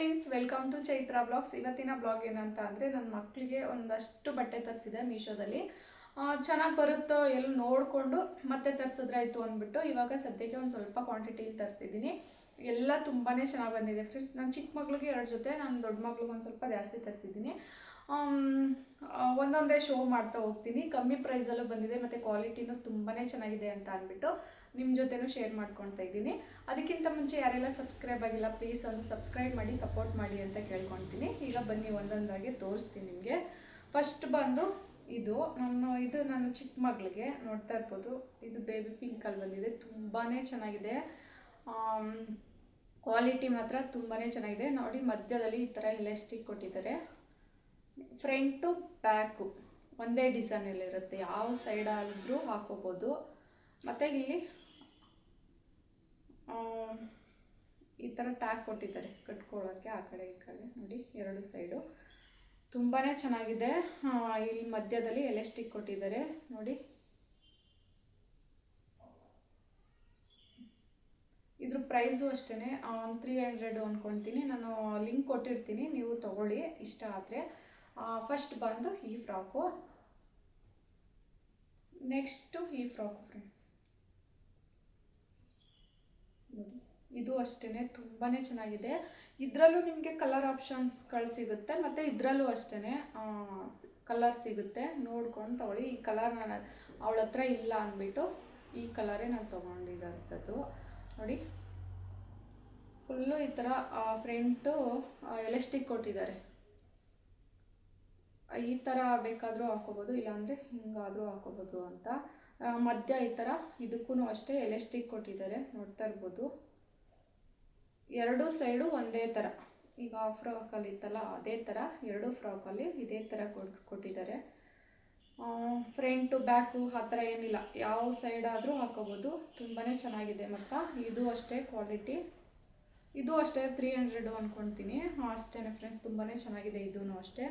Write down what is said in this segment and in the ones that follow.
Friends welcome to Chaitra blogs ಇವತ್ತಿನ blog ಏನಂತ ಅಂದರೆ ನನ್ನ ಮಕ್ಕಳಿಗೆ ಒಂದಷ್ಟು ಬಟ್ಟೆ ತರಿಸಿದೆ ಮೀಶೋದಲ್ಲಿ. ಚೆನ್ನಾಗಿ ಬರುತ್ತೋ ಎಲ್ಲ ನೋಡಿಕೊಂಡು ಮತ್ತೆ ತರಿಸಿದ್ರಾಯ್ತು ಅಂದ್ಬಿಟ್ಟು ಇವಾಗ ಸದ್ಯಕ್ಕೆ ಒಂದು ಸ್ವಲ್ಪ ಕ್ವಾಂಟಿಟಿಲಿ ತರಿಸಿದ್ದೀನಿ. ಎಲ್ಲ ತುಂಬಾ ಚೆನ್ನಾಗಿ ಬಂದಿದೆ ಫ್ರೆಂಡ್ಸ್. ನನ್ನ ಚಿಕ್ಕ ಮಗಳಿಗೆ ಎರಡು ಜೊತೆ, ನಾನು ದೊಡ್ಡ ಮಗಳಿಗೆ ಒಂದು ಸ್ವಲ್ಪ ಜಾಸ್ತಿ ತರಿಸಿದ್ದೀನಿ. ಒಂದೊಂದೇ ಶೋ ಮಾಡ್ತಾ ಹೋಗ್ತೀನಿ. ಕಮ್ಮಿ ಪ್ರೈಸಲ್ಲೂ ಬಂದಿದೆ, ಮತ್ತು ಕ್ವಾಲಿಟಿನೂ ತುಂಬಾ ಚೆನ್ನಾಗಿದೆ ಅಂತ ಅಂದ್ಬಿಟ್ಟು ನಿಮ್ಮ ಜೊತೆನೂ ಶೇರ್ ಮಾಡ್ಕೊತಾ ಇದ್ದೀನಿ. ಅದಕ್ಕಿಂತ ಮುಂಚೆ ಯಾರೆಲ್ಲ ಸಬ್ಸ್ಕ್ರೈಬ್ ಆಗಿಲ್ಲ ಪ್ಲೀಸ್ ಒಂದು ಸಬ್ಸ್ಕ್ರೈಬ್ ಮಾಡಿ ಸಪೋರ್ಟ್ ಮಾಡಿ ಅಂತ ಕೇಳ್ಕೊತೀನಿ ಈಗ ಬನ್ನಿ, ಒಂದೊಂದಾಗಿ ತೋರಿಸ್ತೀನಿ ನಿಮಗೆ. ಫಸ್ಟ್ ಬಂದು ಇದು. ನನ್ನ ಇದು ನನ್ನ ಚಿಕ್ಕ ಮಗಳಿಗೆ ನೋಡ್ತಾ ಇರ್ಬೋದು. ಇದು ಬೇಬಿ ಪಿಂಕಲ್ಲಿ ಬಂದಿದೆ. ತುಂಬಾ ಚೆನ್ನಾಗಿದೆ. ಕ್ವಾಲಿಟಿ ಮಾತ್ರ ತುಂಬಾ ಚೆನ್ನಾಗಿದೆ. ನೋಡಿ, ಮಧ್ಯದಲ್ಲಿ ಈ ಥರ ಎಲಾಸ್ಟಿಕ್ ಕೊಟ್ಟಿದ್ದಾರೆ. Front back. ಒಂದೇ ಡಿಸೈನಲ್ಲಿರುತ್ತೆ ಯಾವ ಸೈಡಾದರೂ ಹಾಕೋಬೋದು. ಮತ್ತು ಇಲ್ಲಿ ಈ ಥರ ಟ್ಯಾಗ್ ಕೊಟ್ಟಿದ್ದಾರೆ ಕಟ್ಕೊಳ್ಳೋಕ್ಕೆ ಆ ಕಡೆ ಈ ಕಡೆ. ನೋಡಿ, ಎರಡು ಸೈಡು ತುಂಬಾ ಚೆನ್ನಾಗಿದೆ. ಇಲ್ಲಿ ಮಧ್ಯದಲ್ಲಿ ಎಲೆಸ್ಟಿಕ್ ಕೊಟ್ಟಿದ್ದಾರೆ. ನೋಡಿ. ಇದ್ರ ಪ್ರೈಸು ಅಷ್ಟೇ ತ್ರೀ ಹಂಡ್ರೆಡು ಅಂದ್ಕೊಳ್ತೀನಿ ನಾನು ಲಿಂಕ್ ಕೊಟ್ಟಿರ್ತೀನಿ. ನೀವು ತಗೊಳ್ಳಿ. ಇಷ್ಟ ಆದರೆ. ಫಸ್ಟ್ ಬಂದು ಈ ಫ್ರಾಕು ನೆಕ್ಸ್ಟು ಈ ಫ್ರಾಕು ಫ್ರೆಂಡ್ಸ್ ನೋಡಿ, ಇದು ಅಷ್ಟೇ ತುಂಬಾ ಚೆನ್ನಾಗಿದೆ. ಇದರಲ್ಲೂ ನಿಮಗೆ ಕಲರ್ ಆಪ್ಷನ್ಸ್ಗಳು ಸಿಗುತ್ತೆ, ಮತ್ತು ಇದರಲ್ಲೂ ಅಷ್ಟೇ ಕಲರ್ ಸಿಗುತ್ತೆ. ನೋಡ್ಕೊಂಡು ತಗೊಳ್ಳಿ. ಈ ಕಲರ್ ನಾನು ಅವಳ ಹತ್ರ ಇಲ್ಲ ಅಂದ್ಬಿಟ್ಟು ಈ ಕಲರೇ ನಾನು ತೊಗೊಂಡಿರೋಂಥದ್ದು. ನೋಡಿ ಫುಲ್ಲು ಈ ಥರ ಫ್ರಂಟು ಎಲೆಸ್ಟಿಕ್ ಕೊಟ್ಟಿದ್ದಾರೆ. ಈ ಥರ ಬೇಕಾದರೂ ಹಾಕೋಬೋದು, ಇಲ್ಲಾಂದರೆ ಹಿಂಗಾದರೂ ಹಾಕೋಬೋದು ಅಂತ. ಮಧ್ಯ ಈ ಥರ ಇದಕ್ಕೂ ಅಷ್ಟೇ ಎಲೆಸ್ಟಿಕ್ ಕೊಟ್ಟಿದ್ದಾರೆ, ನೋಡ್ತಾ ಇರ್ಬೋದು. ಎರಡೂ ಸೈಡು ಒಂದೇ ಥರ ಈಗ ಫ್ರಾಕಲ್ಲಿ ಇತ್ತಲ್ಲ, ಅದೇ ಥರ ಎರಡೂ ಫ್ರಾಕಲ್ಲಿ ಇದೇ ಥರ ಕೊಟ್ಟು ಕೊಟ್ಟಿದ್ದಾರೆ. ಫ್ರಂಟು, ಬ್ಯಾಕು ಆ ಥರ ಏನಿಲ್ಲ. ಯಾವ ಸೈಡ್ ಆದರೂ ಹಾಕೋಬೋದು ತುಂಬಾ ಚೆನ್ನಾಗಿದೆ ಮತ್ತು. ಇದು ಅಷ್ಟೇ ಕ್ವಾಲಿಟಿ. ಇದು ಅಷ್ಟೇ ತ್ರೀ ಹಂಡ್ರೆಡು ಅಂದ್ಕೊಳ್ತೀನಿ ಅಷ್ಟೇ ಫ್ರೆಂಡ್ಸ್ ತುಂಬಾ ಚೆನ್ನಾಗಿದೆ ಇದೂ ಅಷ್ಟೇ.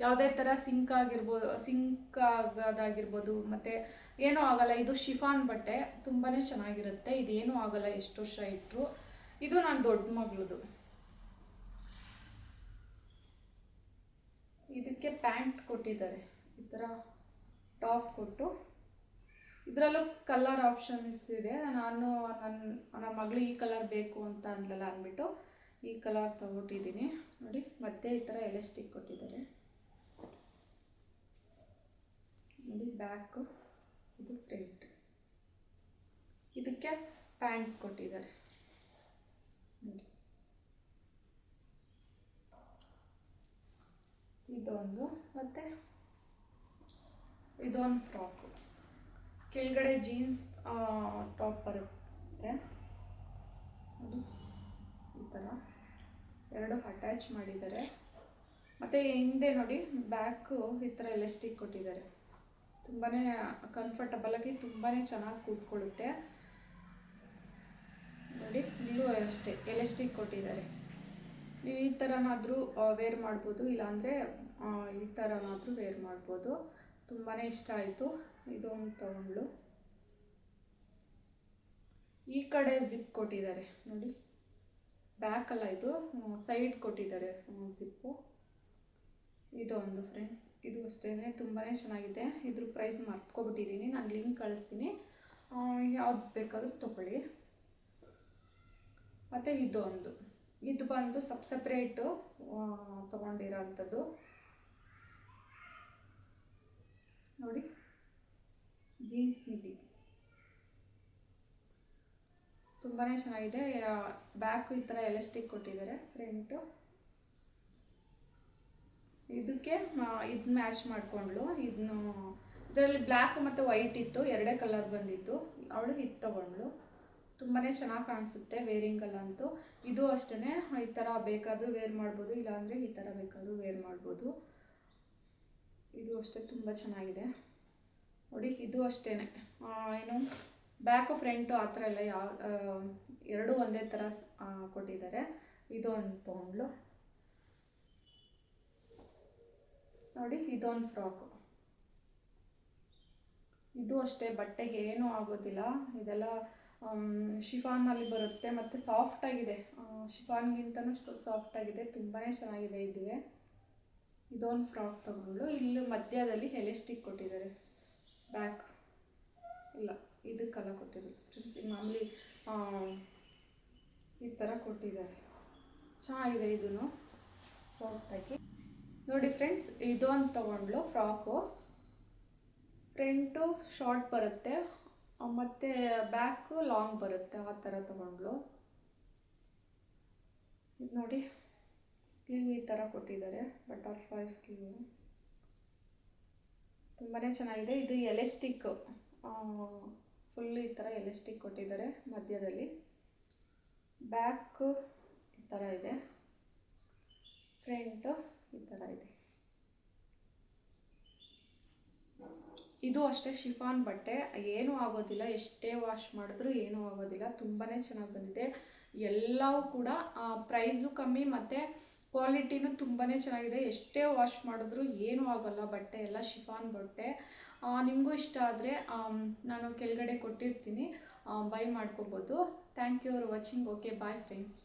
ಯಾವುದೇ ಥರ ಸಿಂಕ್ ಆಗಿರ್ಬೋದು ಸಿಂಕ್ ಆಗೋದಾಗಿರ್ಬೋದು, ಮತ್ತು ಏನೂ ಆಗಲ್ಲ. ಇದು ಶಿಫಾನ್ ಬಟ್ಟೆ. ತುಂಬಾ ಚೆನ್ನಾಗಿರುತ್ತೆ. ಇದೇನೂ ಆಗಲ್ಲ ಎಷ್ಟು ವರ್ಷ ಇಟ್ಟರು ಇದು ನಾನು ದೊಡ್ಡ ಮಗಳದು. ಇದಕ್ಕೆ ಪ್ಯಾಂಟ್ ಕೊಟ್ಟಿದ್ದಾರೆ. ಈ ಥರ ಟಾಪ್ ಕೊಟ್ಟು. ಇದರಲ್ಲೂ ಕಲರ್ ಆಪ್ಷನ್ಸ್ ಇದೆ. ನಾನು ನನ್ನ ನನ್ನ ಮಗಳು ಈ ಕಲರ್ ಬೇಕು ಅಂತ ಅಂದ್ಲಲ್ಲ ಅಂದ್ಬಿಟ್ಟು ಈ ಕಲರ್ ತಗೊಟ್ಟಿದ್ದೀನಿ. ನೋಡಿ, ಮತ್ತೆ ಈ ಥರ ಎಲೆಸ್ಟಿಕ್ ಕೊಟ್ಟಿದ್ದಾರೆ. ನೋಡಿ ಬ್ಯಾಕು ಇದು ಫ್ರಂಟ್ ಇದಕ್ಕೆ ಪ್ಯಾಂಟ್ ಕೊಟ್ಟಿದ್ದಾರೆ. ನೋಡಿ. ಇದೊಂದು, ಮತ್ತು ಇದೊಂದು ಫ್ರಾಕು ಕೆಳಗಡೆ ಜೀನ್ಸ್ ಟಾಪ್ ಬರುತ್ತೆ. ಅದು ಈ ಥರ ಎರಡು ಅಟ್ಯಾಚ್ ಮಾಡಿದ್ದಾರೆ. ಮತ್ತು ಹಿಂದೆ ನೋಡಿ ಬ್ಯಾಕು ಈ ಥರ ಎಲೆಸ್ಟಿಕ್ ಕೊಟ್ಟಿದ್ದಾರೆ. ತುಂಬಾ ಕಂಫರ್ಟಬಲಾಗಿ ತುಂಬಾ ಚೆನ್ನಾಗಿ ಕೂತ್ಕೊಳ್ಳುತ್ತೆ. ನೋಡಿ, ಇಲ್ಲೂ ಅಷ್ಟೇ ಎಲೆಸ್ಟಿಕ್ ಕೊಟ್ಟಿದ್ದಾರೆ. ನೀವು ಈ ಥರನಾದರೂ ವೇರ್ ಮಾಡ್ಬೋದು. ಇಲ್ಲಾಂದರೆ ಈ ಥರನಾದರೂ ವೇರ್ ಮಾಡ್ಬೋದು. ತುಂಬಾ ಇಷ್ಟ ಆಯಿತು. ಇದೊಂದು ತಗೊಂಡ್ಳು. ಈ ಕಡೆ ಜಿಪ್ ಕೊಟ್ಟಿದ್ದಾರೆ. ನೋಡಿ. ಬ್ಯಾಕಲ್ಲ ಇದು. ಸೈಡ್ ಕೊಟ್ಟಿದ್ದಾರೆ ಜಿಪ್ಪು ಇದೊಂದು ಫ್ರೆಂಡ್ಸ್ ಇದು ಅಷ್ಟೇ ತುಂಬಾ ಚೆನ್ನಾಗಿದೆ. ಇದ್ರ ಪ್ರೈಸ್ ಮರ್ತ್ಕೊಬಿಟ್ಟಿದ್ದೀನಿ ನಾನು ಲಿಂಕ್ ಕಳಿಸ್ತೀನಿ. ಯಾವ್ದು ಬೇಕಾದರೂ ತೊಗೊಳ್ಳಿ. ಮತ್ತು ಇದೊಂದು. ಇದು ಬಂದು ಸಪ್ ಸಪ್ರೇಟು ತೊಗೊಂಡಿರೋ ಅಂಥದ್ದು ನೋಡಿ. ಜೀನ್ಸ್ ಮಿಡಿ ತುಂಬಾ ಚೆನ್ನಾಗಿದೆ. ಬ್ಯಾಕು ಈ ಥರ ಎಲೆಸ್ಟಿಕ್ ಕೊಟ್ಟಿದ್ದಾರೆ ಫ್ರಂಟು ಇದಕ್ಕೆ ಇದು ಮ್ಯಾಚ್ ಮಾಡಿಕೊಂಡ್ಳು. ಇದನ್ನು ಇದರಲ್ಲಿ ಬ್ಲ್ಯಾಕ್ ಮತ್ತು ವೈಟ್ ಇತ್ತು, ಎರಡೇ ಕಲರ್ ಬಂದಿತ್ತು. ಅವಳು ಇದು ತೊಗೊಂಡ್ಳು. ತುಂಬಾ ಚೆನ್ನಾಗಿ ಕಾಣಿಸುತ್ತೆ ವೇರಿಂಗಲ್ಲಂತೂ ಇದು ಅಷ್ಟೇ ಈ ಥರ ಬೇಕಾದರೂ ವೇರ್ ಮಾಡ್ಬೋದು, ಇಲ್ಲಾಂದರೆ ಈ ಥರ ಬೇಕಾದರೂ ವೇರ್ ಮಾಡ್ಬೋದು. ಇದು ಅಷ್ಟೇ ತುಂಬ ಚೆನ್ನಾಗಿದೆ. ನೋಡಿ, ಇದು ಅಷ್ಟೇ ಏನು ಬ್ಯಾಕು ಫ್ರಂಟು ಆ ಥರ ಎಲ್ಲ ಯಾವ ಎರಡೂ ಒಂದೇ ಥರ ಕೊಟ್ಟಿದ್ದಾರೆ. ಇದು ಒಂದು ತೊಗೊಂಡ್ಲು. ನೋಡಿ, ಇದೊಂದು ಫ್ರಾಕು ಇದು ಅಷ್ಟೇ, ಬಟ್ಟೆ ಏನೂ ಆಗೋದಿಲ್ಲ. ಇದೆಲ್ಲ ಶಿಫಾನಲ್ಲಿ ಬರುತ್ತೆ. ಮತ್ತು ಸಾಫ್ಟಾಗಿದೆ ಶಿಫಾನ್ಗಿಂತನೂ ಸಾಫ್ಟಾಗಿದೆ ತುಂಬಾ ಚೆನ್ನಾಗಿದೆ ಇದುವೆ. ಇದೊಂದು ಫ್ರಾಕ್ ತಗೊಂಡು ಇಲ್ಲಿ ಮಧ್ಯದಲ್ಲಿ ಎಲೆಸ್ಟಿಕ್ ಕೊಟ್ಟಿದ್ದಾರೆ. ಬ್ಯಾಕ್ ಇಲ್ಲ, ಇದಕ್ಕೆಲ್ಲ ಕೊಟ್ಟಿದ್ರು. ಫ್ರೆಂಡ್ಸ್ ಮಾಮೂಲಿ ಈ ಥರ ಕೊಟ್ಟಿದ್ದಾರೆ. ಚೆನ್ನಾಗಿದೆ ಇದೂ ಸಾಫ್ಟಾಗಿ ನೋಡಿ ಫ್ರೆಂಡ್ಸ್ ಇದೊಂದು ತೊಗೊಂಡ್ಲು ಫ್ರಾಕು ಫ್ರಂಟು ಶಾರ್ಟ್ ಬರುತ್ತೆ. ಮತ್ತೆ ಬ್ಯಾಕು ಲಾಂಗ್ ಬರುತ್ತೆ. ಆ ಥರ ತೊಗೊಂಡ್ಲು ಇದು ನೋಡಿ. ಸ್ಲೀವ್ ಈ ಥರ ಕೊಟ್ಟಿದ್ದಾರೆ ಬಟರ್ಫ್ಲೈ ಸ್ಲೀವ್ ತುಂಬಾ ಚೆನ್ನಾಗಿದೆ. ಇದು ಎಲೆಸ್ಟಿಕ್ ಫುಲ್ ಈ ಥರ ಎಲೆಸ್ಟಿಕ್ ಕೊಟ್ಟಿದ್ದಾರೆ ಮಧ್ಯದಲ್ಲಿ. ಬ್ಯಾಕು ಈ ಥರ ಇದೆ. ಫ್ರಂಟು ಈ ಥರ ಇದೆ. ಇದು ಅಷ್ಟೇ ಶಿಫಾನ್ ಬಟ್ಟೆ. ಏನೂ ಆಗೋದಿಲ್ಲ. ಎಷ್ಟೇ ವಾಶ್ ಮಾಡಿದ್ರೂ ಏನೂ ಆಗೋದಿಲ್ಲ. ತುಂಬಾ ಚೆನ್ನಾಗಿ ಬಂದಿದೆ. ಎಲ್ಲವೂ ಕೂಡ ಪ್ರೈಸು ಕಮ್ಮಿ ಮತ್ತು ಕ್ವಾಲಿಟಿನೂ ತುಂಬಾ ಚೆನ್ನಾಗಿದೆ. ಎಷ್ಟೇ ವಾಶ್ ಮಾಡಿದ್ರೂ ಏನೂ ಆಗೋಲ್ಲ. ಬಟ್ಟೆ ಎಲ್ಲ ಶಿಫಾನ್ ಬಟ್ಟೆ. ನಿಮಗೂ ಇಷ್ಟ ಆದರೆ ನಾನು ಕೆಳಗಡೆ ಕೊಟ್ಟಿರ್ತೀನಿ. ಬೈ ಮಾಡ್ಕೋಬೋದು. Thank you for watching okay bye friends